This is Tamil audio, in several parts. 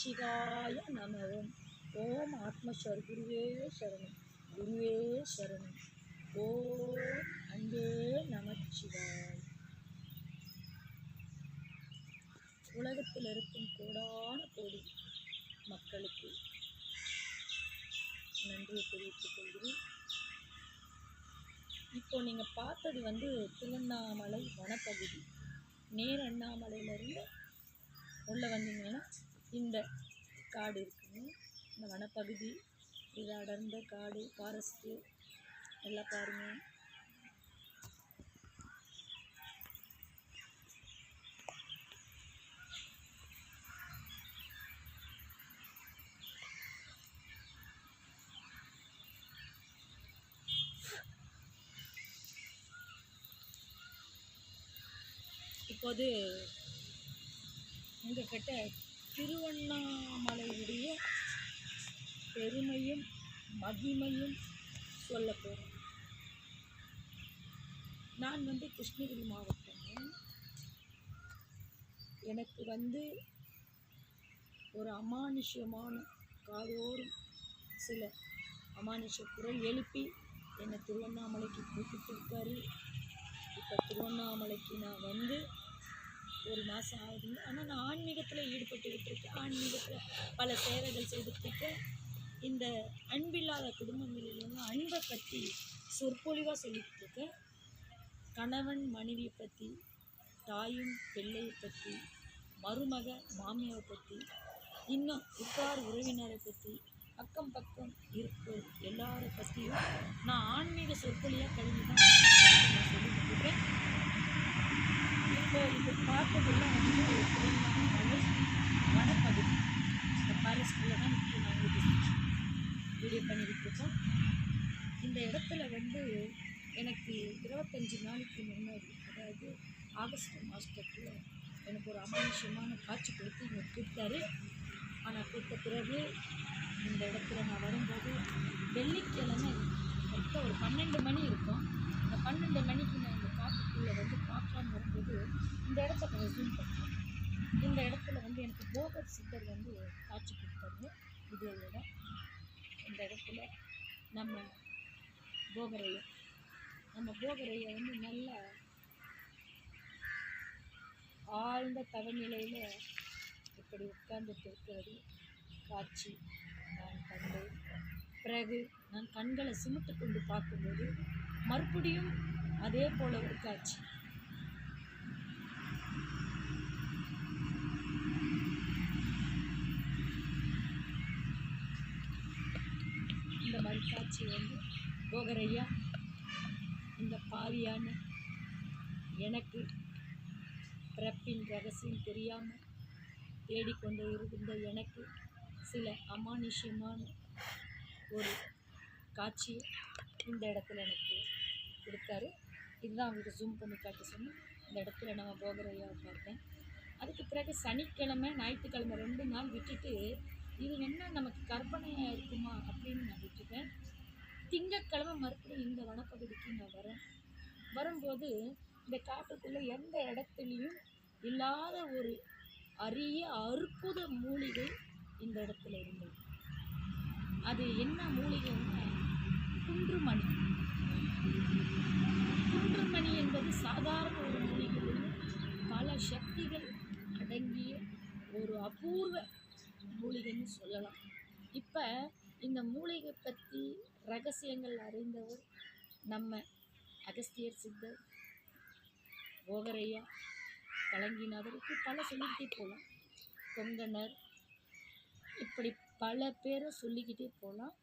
சச்சிதாய நமவம். ஓம் ஆத்மஸ்வர் குருவே சரணம். குருவே சரணம். ஓம் அன்பே நமச்சிவாய். உலகத்தில் இருக்கும் கோடான கோடி மக்களுக்கு நன்றியை தெரிவித்துக் கொள்கிறேன். இப்போ நீங்கள் பார்த்தது வந்து திருவண்ணாமலை வனப்பகுதி. நேர் அண்ணாமலையிலேருந்து உள்ளே வந்தீங்கன்னா இந்த காடு இருக்குது இந்த வனப்பகுதி இது அடர்ந்த காடு ஃபாரஸ்ட்டு எல்லாம் பாருங்கள் இப்போது உங்கள் கிட்ட திருவண்ணாமலையுடைய பெருமையும் மகிமையும் சொல்ல போகிறேன் நான் வந்து கிருஷ்ணகிரி மாவட்டம் எனக்கு வந்து ஒரு அமானுஷ்யமான காதோறும் சில அமானுஷ குரல் எழுப்பி என்னை திருவண்ணாமலைக்கு கூப்பிட்டு இருக்காரு. இப்போ திருவண்ணாமலைக்கு நான் வந்து ஒரு மாதம் ஆகுதுங்க ஆனால் நான் ஆன்மீகத்தில் ஈடுபட்டுக்கிட்டு இருக்கேன். ஆன்மீகத்தில் பல சேவைகள் செய்துட்டு இந்த அன்பில்லாத குடும்பங்களிலெல்லாம் அன்பை பற்றி சொற்பொழிவாக சொல்லிக்கிட்டு இருக்கேன். கணவன் மனைவியை பற்றி தாயும் பிள்ளையை பற்றி மருமக மாமியாவை பற்றி இன்னும் உற்றார் உறவினரை பற்றி அக்கம் பக்கம் இருக்க எல்லாரை பற்றியும் நான் ஆன்மீக சொற்பொழியாக கல்வி தான் சொல்லி சொல்லிக்கிட்டு இருக்கேன். இப்போ இப்போ பார்த்ததெல்லாம் வந்து திருவண்ணாமலை வனப்பகுதி. இந்த ஃபாரஸ்ட்டில் தான் இப்போ நாங்கள் வீடியோ பண்ணியிருக்கோம் இந்த இடத்துல வந்து எனக்கு இருபத்தஞ்சி நாளைக்கு முன்னாடி அதாவது ஆகஸ்ட் மாதத்தில் எனக்கு ஒரு அமானுஷ்யமான காட்சி கொடுத்து இங்கே கூப்பிட்டாரு. ஆனால் கூப்பிட்ட பிறகு இந்த இடத்துல நான் வரும்போது வெள்ளிக்கிழமை கரெக்டாக ஒரு பன்னெண்டு மணி இருக்கும். அந்த பன்னெண்டு மணிக்கு நான் வந்து பார்க்காம வரும்போது இந்த இடத்த கொஞ்சம் ஜூம் பண்ணேன் இந்த இடத்துல வந்து எனக்கு போகர் சித்தர் வந்து காட்சி கொடுத்தாரு. இதே இடம் இந்த இடத்துல நம்ம போகரையை நம்ம போகரையை வந்து நல்ல ஆழ்ந்த தவநிலையில் இப்படி உட்கார்ந்துட்டு இருக்கிறது காட்சி நான் கண்டேன். பிறகு நான் கண்களை சிமிட்டு கொண்டு பார்க்கும்போது மறுபடியும் அதே போல் ஒரு காட்சி இந்த மாதிரி காட்சி வந்து போகரையா இந்த பாவியான எனக்கு பிறப்பின் ரகசியம் தெரியாமல் தேடிக்கொண்டு இருந்த எனக்கு சில அமானுஷ்யமான ஒரு காட்சியை இந்த இடத்துல எனக்கு கொடுத்தாரு. இதுதான் அவங்களுக்கு ஜூம் பண்ணி காட்ட சொல்லி இந்த இடத்துல நம்ம போகிறையாக பார்த்தேன். அதுக்கு பிறகு சனிக்கிழமை ஞாயிற்றுக்கிழமை ரெண்டு நாள் விட்டுட்டு இது என்ன நமக்கு கற்பனையாக இருக்குமா அப்படின்னு நான் விட்டுட்டேன். திங்கட்கிழமை மறுபடியும் இந்த வனப்பகுதிக்கு நான் வரேன். வரும்போது இந்த காட்டுக்குள்ளே எந்த இடத்துலையும் இல்லாத ஒரு அரிய அற்புத மூலிகை இந்த இடத்துல இருந்தது. அது என்ன மூலிகைன்னா குன்றுமணி. குன்றமணி என்பது சாதாரண ஒரு மூலிகை பல சக்திகள் அடங்கிய ஒரு அபூர்வ மூலிகைன்னு சொல்லலாம். இப்போ இந்த மூலிகை பற்றி ரகசியங்கள் அறிந்தவர் நம்ம அகஸ்தியர் சித்தர் போகரையா கலங்கிநாதருக்கு பல சொல்லிக்கிட்டே போகலாம் கொங்கனர் இப்படி பல பேரை சொல்லிக்கிட்டே போகலாம்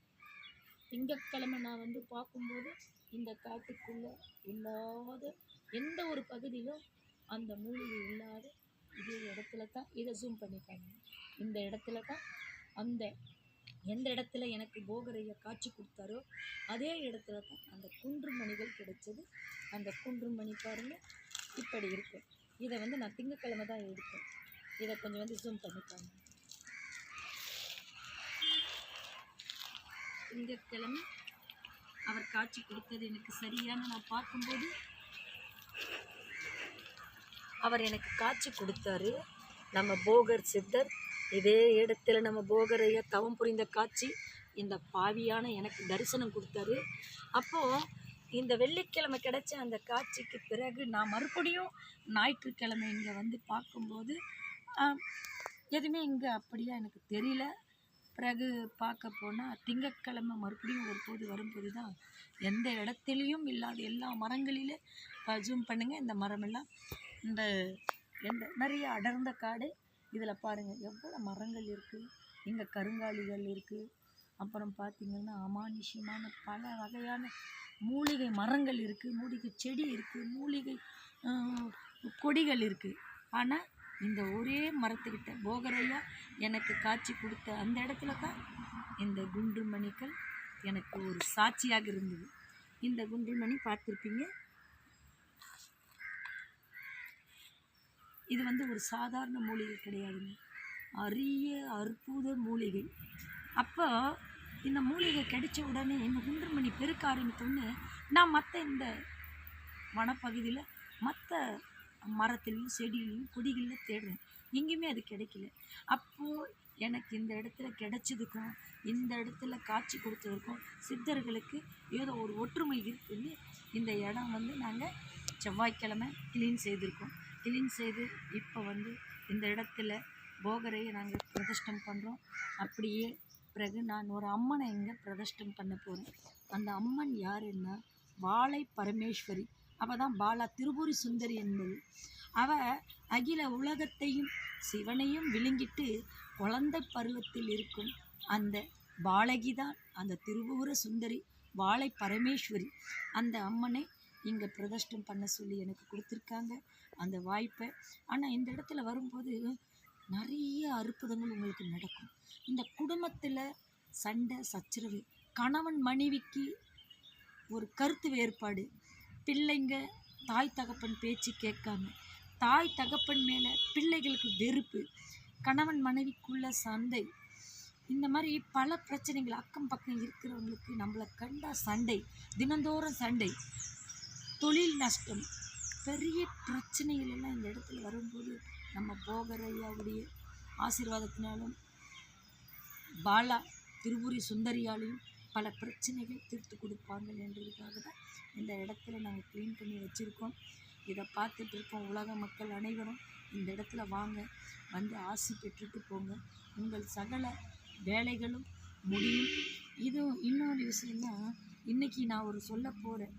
திங்கட்கிழமை நான் வந்து பார்க்கும்போது இந்த காட்டுக்குள்ளே இல்லாத எந்த ஒரு பகுதியிலும் அந்த மூலிகை இல்லாத இதே இடத்துல தான் இதை ஜூம் பண்ணிட்டாங்க இந்த இடத்துல தான் அந்த எந்த இடத்துல எனக்கு போகரைய காட்சி கொடுத்தாரோ அதே இடத்துல தான் அந்த குன்று மணிகள் கிடைச்சது. அந்த குன்று மணி பாருங்கள் இப்படி இருக்கு. இதை வந்து நான் திங்கக்கிழமை தான் எடுத்தேன். இதை கொஞ்சம் வந்து ஜூம் பண்ணிப்பாங்க. திங்கட்கிழமை அவர் காட்சி கொடுத்தது எனக்கு சரியான நான் பார்க்கும்போது அவர் எனக்கு காட்சி கொடுத்தாரு. நம்ம போகர் சித்தர் இதே இடத்துல நம்ம போகரைய தவம் புரிந்த காட்சி இந்த பாவியான எனக்கு தரிசனம் கொடுத்தாரு. அப்போது இந்த வெள்ளிக்கிழமை கிடைச்ச அந்த காட்சிக்கு பிறகு நான் மறுபடியும் ஞாயிற்றுக்கிழமை இங்கே வந்து பார்க்கும்போது எதுவுமே இங்கே அப்படியா எனக்கு தெரியல. பிறகு பார்க்க போனால் திங்கட்கிழமை மறுபடியும் ஒரு போது வரும்போது தான் எந்த இடத்துலையும் இல்லாத எல்லா மரங்களிலே ஜூம் பண்ணுங்கள் இந்த மரமெல்லாம் இந்த எந்த நிறைய அடர்ந்த காடு. இதில் பாருங்கள் எவ்வளோ மரங்கள் இருக்குது இங்கே கருங்காலிகள் இருக்குது அப்புறம் பார்த்திங்கன்னா அமானுஷ்யமான பல வகையான மூலிகை மரங்கள் இருக்குது மூலிகை செடி இருக்குது மூலிகை கொடிகள் இருக்குது ஆனால் இந்த ஒரே மரத்துக்கிட்ட போகரையா எனக்கு காட்சி கொடுத்த அந்த இடத்துல தான் இந்த குண்டுமணிகள் எனக்கு ஒரு சாட்சியாக இருந்தது. இந்த குண்டு மணி பார்த்துருப்பீங்க? இது வந்து ஒரு சாதாரண மூலிகை கிடையாதுங்க. அரிய அற்புத மூலிகை. அப்போ இந்த மூலிகை கிடைச்ச உடனே இந்த குண்டுமணி பெருக்க ஆரம்பித்தோடனே நான் மற்ற இந்த வனப்பகுதியில் மற்ற மரத்துலேயும் செடியிலையும் கொடிகளில் தேடுறேன். எங்கேயுமே அது கிடைக்கல. அப்போது எனக்கு இந்த இடத்துல கிடைச்சதுக்கும் இந்த இடத்துல காட்சி கொடுத்ததுக்கும் சித்தர்களுக்கு ஏதோ ஒரு ஒற்றுமை இருக்குன்னு இந்த இடம் வந்து நாங்கள் செவ்வாய்க்கிழமை கிளீன் செய்திருக்கோம். க்ளீன் செய்து இப்போ வந்து இந்த இடத்துல போகரையை நாங்கள் பிரதிஷ்டம் பண்ணுறோம் அப்படியே பிறகு நான் ஒரு அம்மனை இங்கே பிரதிஷ்டம் பண்ண போகிறேன் அந்த அம்மன் யாருன்னா வாழை பரமேஸ்வரி. அவள் தான் பாலா திருபுரி சுந்தரி என்பது. அவ அகில உலகத்தையும் சிவனையும் விழுங்கிட்டு குழந்தை பருவத்தில் இருக்கும் அந்த பாலகி தான் அந்த திருபுர சுந்தரி வாழை பரமேஸ்வரி. அந்த அம்மனை இங்கே பிரதிஷ்டம் பண்ண சொல்லி எனக்கு கொடுத்துருக்காங்க. அந்த வாய்ப்பை. ஆனால் இந்த இடத்துல வரும்போது நிறைய அற்புதங்கள் உங்களுக்கு நடக்கும். இந்த குடும்பத்தில் சண்டை சச்சரவு கணவன் மனைவிக்கு ஒரு கருத்து வேறுபாடு பிள்ளைங்க தாய் தகப்பன் பேச்சு கேட்காம தாய் தகப்பன் மேலே பிள்ளைகளுக்கு வெறுப்பு கணவன் மனைவிக்குள்ள சண்டை. இந்த மாதிரி பல பிரச்சனைகள் அக்கம் பக்கம் இருக்கிறவங்களுக்கு நம்மளை கண்டா சண்டை தினந்தோறும் சண்டை. தொழில் நஷ்டம் பெரிய பிரச்சனைகள் எல்லாம் இந்த இடத்துல வரும்போது நம்ம போகர் ஐயாவுடைய ஆசீர்வாதத்தினாலும் பாலா திருபுரி சுந்தரியாலையும் பல பிரச்சனைகள் தீர்த்து கொடுப்பாங்க என்றதுக்காக தான் இந்த இடத்துல நாங்கள் க்ளீன் பண்ணி வச்சுருக்கோம். இதை பார்த்துட்டு இருக்கோம். உலக மக்கள் அனைவரும் இந்த இடத்துல வாங்க வந்து ஆசி பெற்றுட்டு போங்க. உங்கள் சகல வேலைகளும் முடியும். இதுவும் இன்னொரு விஷயம்னா இன்றைக்கி நான் ஒரு சொல்ல போகிறேன்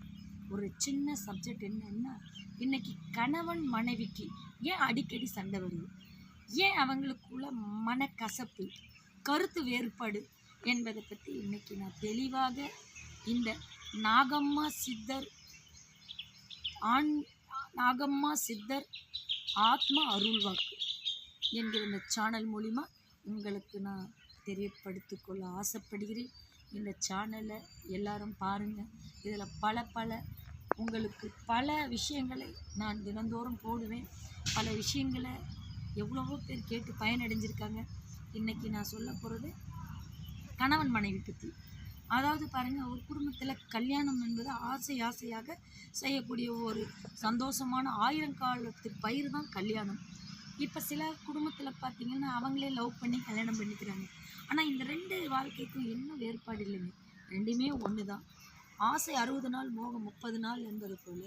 ஒரு சின்ன சப்ஜெக்ட் என்னன்னா இன்றைக்கி கணவன் மனைவிக்கு ஏன் அடிக்கடி சண்டை வருது? ஏன் அவங்களுக்குள்ள மனக்கசப்பு கருத்து வேறுபாடு என்பதை பற்றி இன்னைக்கு நான் தெளிவாக இந்த நாகம்மா சித்தர் ஆண் நாகம்மா சித்தர் ஆத்மா அருள்வாக்கு என்கிற இந்த சேனல் மூலிமா உங்களுக்கு நான் தெரியப்படுத்திக் கொள்ள ஆசைப்படுகிறேன். இந்த சேனலை எல்லாரும் பாருங்கள் இதில் பல பல உங்களுக்கு பல விஷயங்களை நான் தினந்தோறும் போடுவேன். பல விஷயங்களை எவ்வளவோ பேர் கேட்டு பயனடைஞ்சிருக்காங்க. இன்றைக்கி நான் சொல்ல போகிறது கணவன் மனைவி பற்றி அதாவது பாருங்கள் ஒரு குடும்பத்தில் கல்யாணம் என்பது ஆசை ஆசையாக செய்யக்கூடிய ஒரு சந்தோஷமான ஆயிரங்காலத்து பயிர் தான் கல்யாணம். இப்போ சில குடும்பத்தில் பார்த்தீங்கன்னா அவங்களே லவ் பண்ணி கல்யாணம் பண்ணிக்கிறாங்க. ஆனால் இந்த ரெண்டு வாழ்க்கைக்கும் என்ன வேறுபாடு இல்லைங்க. ரெண்டுமே ஒன்று தான் ஆசை அறுபது நாள் மோகம் முப்பது நாள் என்பது போல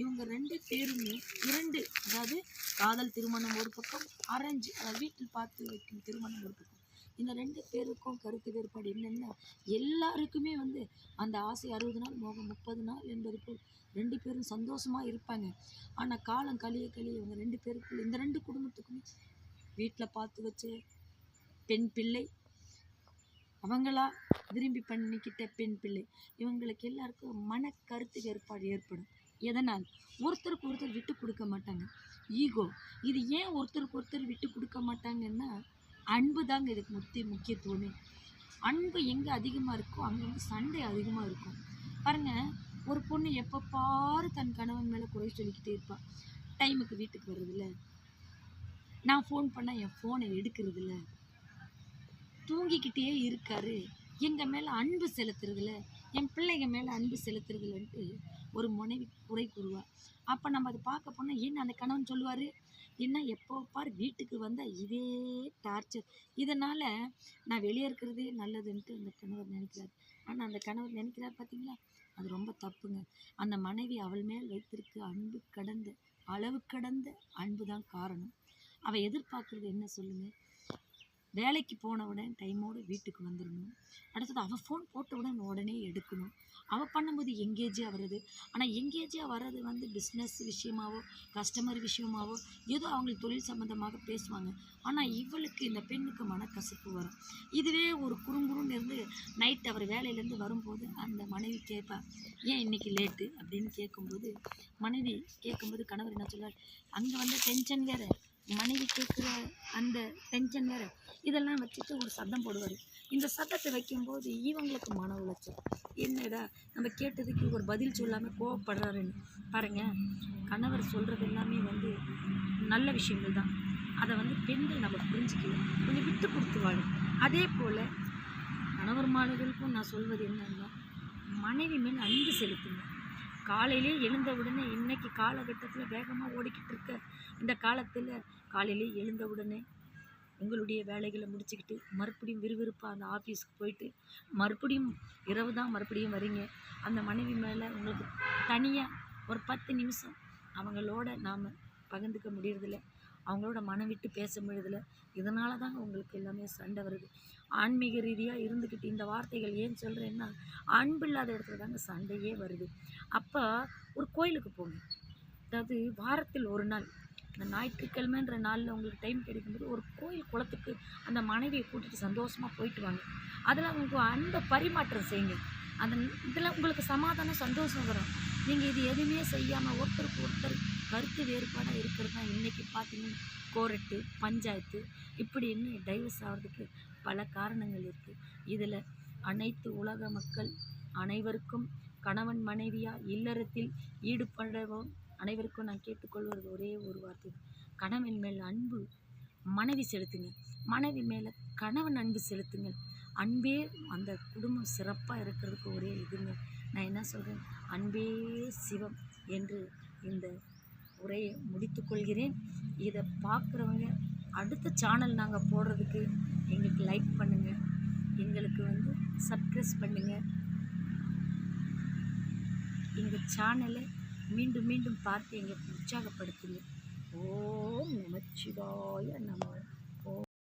இவங்க ரெண்டு பேருமே இரண்டு அதாவது காதல் திருமணம் ஒரு பக்கம் அரேஞ்ச் அதாவது வீட்டில் பார்த்து வைக்கும் திருமணம் ஒரு பக்கம். இந்த ரெண்டு பேருக்கும் கருத்து வேறுபாடு என்னென்னா? எல்லாருக்குமே வந்து அந்த ஆசை அறுபது நாள் மோகம் முப்பது நாள் என்பது போல் ரெண்டு பேரும் சந்தோஷமாக இருப்பாங்க. ஆனால் காலம் கழிய கழிய இவங்க ரெண்டு பேருக்குள்ள இந்த ரெண்டு குடும்பத்துக்குமே வீட்டில் பார்த்து வச்ச பெண் பிள்ளை அவங்களா விரும்பி பண்ணிக்கிட்ட பெண் பிள்ளை இவங்களுக்கு எல்லாருக்கும் மன கருத்து வேறுபாடு ஏற்படும். எதனால்? ஒருத்தருக்கு ஒருத்தர் விட்டு கொடுக்க மாட்டாங்க. ஈகோ இது ஏன் ஒருத்தருக்கு ஒருத்தர் விட்டு கொடுக்க மாட்டாங்கன்னா அன்பு தாங்க இதுக்கு முத்தி முக்கியத்துவமே. அன்பு எங்கே அதிகமாக இருக்கோ அங்கே வந்து சண்டை அதிகமாக இருக்கும். பாருங்கள் ஒரு பொண்ணு எப்போ பாரு தன் கணவன் மேலே குறை சொல்லிக்கிட்டே இருப்பாள் டைமுக்கு வீட்டுக்கு வர்றதில்ல. நான் ஃபோன் பண்ணால் என் ஃபோனை எடுக்கிறதில்ல. தூங்கிக்கிட்டே இருக்காரு. எங்கள் மேலே அன்பு செலுத்துறதில்ல. என் பிள்ளைங்க மேலே அன்பு செலுத்துறதுலன்ட்டு ஒரு மனைவி குறை கூறுவா. அப்போ நம்ம அதை பார்க்க போனால் என்ன அந்த கணவன் சொல்லுவார்? என்ன எப்போ பார் வீட்டுக்கு வந்தால் இதே டார்ச்சர் இதனால் நான் வெளியே இருக்கிறதே நல்லதுன்ட்டு அந்த கணவர் நினைக்கிறார். ஆனால் அந்த கணவர் நினைக்கிறார் பார்த்தீங்களா அது ரொம்ப தப்புங்க. அந்த மனைவி அவள் மேல் வைத்திருக்க அன்பு கடந்த அளவு கடந்த அன்பு தான் காரணம். அவள் எதிர்பார்க்குறது என்ன சொல்லுங்கள் வேலைக்கு போனவுடன் டைமோடு வீட்டுக்கு வந்துடணும் அடுத்தது அவள் ஃபோன் போட்டவுடன் உடனே எடுக்கணும். அவள் பண்ணும்போது எங்கேஜாக வருது ஆனால் எங்கேஜாக வர்றது வந்து பிஸ்னஸ் விஷயமாவோ கஸ்டமர் விஷயமாவோ ஏதோ அவங்களுக்கு தொழில் சம்மந்தமாக பேசுவாங்க. ஆனால் இவளுக்கு இந்த பெண்ணுக்கு மனக்கசப்பு வரும். இதுவே ஒரு குறுங்குறுன்னு இருந்து நைட் அவர் வேலையிலேருந்து வரும்போது அந்த மனைவி கேட்பா ஏன் இன்னைக்கு லேட்டு அப்படின்னு கேட்கும்போது மனைவி கேட்கும்போது கணவர் என்ன சொல்கிறார் அங்கே வந்து டென்ஷன் வேறு. மனைவி கேட்குற அந்த டென்ஷன் வேறு. இதெல்லாம் வச்சுட்டு ஒரு சத்தம் போடுவார். இந்த சத்தத்தை வைக்கும்போது இவங்களுக்கு மன உளைச்சல். என்னடா நம்ம கேட்டதுக்கு ஒரு பதில் சொல்லாமல் கோவப்படுறாருன்னு. பாருங்கள் கணவர் சொல்கிறது எல்லாமே வந்து நல்ல விஷயங்கள் தான். அதை வந்து பெண்கள் நம்ம புரிஞ்சுக்கணும். கொஞ்சம் விட்டு கொடுத்து வாழும். அதே போல் கணவர் மாணவர்களுக்கும் நான் சொல்வது என்னன்னா மனைவி மேல் அன்பு செலுத்துங்க. காலையிலே எழுந்த உடனே இன்னைக்கு காலகட்டத்தில் வேகமாக ஓடிக்கிட்டு இருக்க இந்த காலத்தில் காலையிலே எழுந்த உடனே உங்களுடைய வேலைகளை முடிச்சுக்கிட்டு மறுபடியும் விறுவிறுப்பாக அந்த ஆஃபீஸ்க்கு போயிட்டு மறுபடியும் இரவு தான் மறுபடியும் வரீங்க. அந்த மனைவி மேலே உங்களுக்கு தனியாக ஒரு பத்து நிமிஷம் அவங்களோட நாம் பகிர்ந்துக்க முடியறதில்ல. அவங்களோட மனம் விட்டு பேச முடியறதில்ல இதனால தாங்க உங்களுக்கு எல்லாமே சண்டை வருது. ஆன்மீக ரீதியாக இருந்துக்கிட்டு இந்த வார்த்தைகள் ஏன் சொல்கிறேன்னா அன்பு இல்லாத இடத்துல தாங்க சண்டையே வருது. அப்போ ஒரு கோயிலுக்கு போங்க. அதாவது வாரத்தில் ஒரு நாள் இந்த ஞாயிற்றுக்கிழமைன்ற நாளில் உங்களுக்கு டைம் கிடைக்கும்போது ஒரு கோயில் குளத்துக்கு அந்த மனைவியை கூட்டிகிட்டு சந்தோஷமாக போயிட்டு வாங்க. அதில் உங்களுக்கு அன்பை பரிமாற்றம் செய்யுங்க. அந்த இதில் உங்களுக்கு சமாதானம் சந்தோஷம் வரும். நீங்கள் இது எதுவுமே செய்யாமல் ஒருத்தருக்கு ஒருத்தர் கருத்து வேறுபாடாக இருக்கிறது தான் இன்றைக்கி பார்த்தீங்கன்னா கோரட்டு பஞ்சாயத்து இப்படின்னு டைவர்ஸ் ஆகிறதுக்கு பல காரணங்கள் இருக்குது இதில் அனைத்து உலக மக்கள் அனைவருக்கும் கணவன் மனைவியா இல்லறத்தில் ஈடுபடவும் அனைவருக்கும் நான் கேட்டுக்கொள்வது ஒரே ஒரு வார்த்தை கணவன் மேல் அன்பு மனைவி செலுத்துங்க. மனைவி மேலே கணவன் அன்பு செலுத்துங்கள் அன்பே அந்த குடும்பம் சிறப்பாக இருக்கிறதுக்கு ஒரே இதுங்க. நான் என்ன சொல்கிறேன் அன்பே சிவம் என்று இந்த உரையை முடித்துக்கொள்கிறேன். இதை பார்க்குறவங்க அடுத்த சேனல் நாங்கள் போடுறதுக்கு எங்களுக்கு லைக் பண்ணுங்கள் எங்களுக்கு வந்து சப்ஸ்கிரைஸ் பண்ணுங்கள் எங்கள் சேனலை மீண்டும் மீண்டும் பார்த்து எங்களுக்கு உற்சாகப்படுத்துங்க. ஓம் நமச்சிவாய நம்ம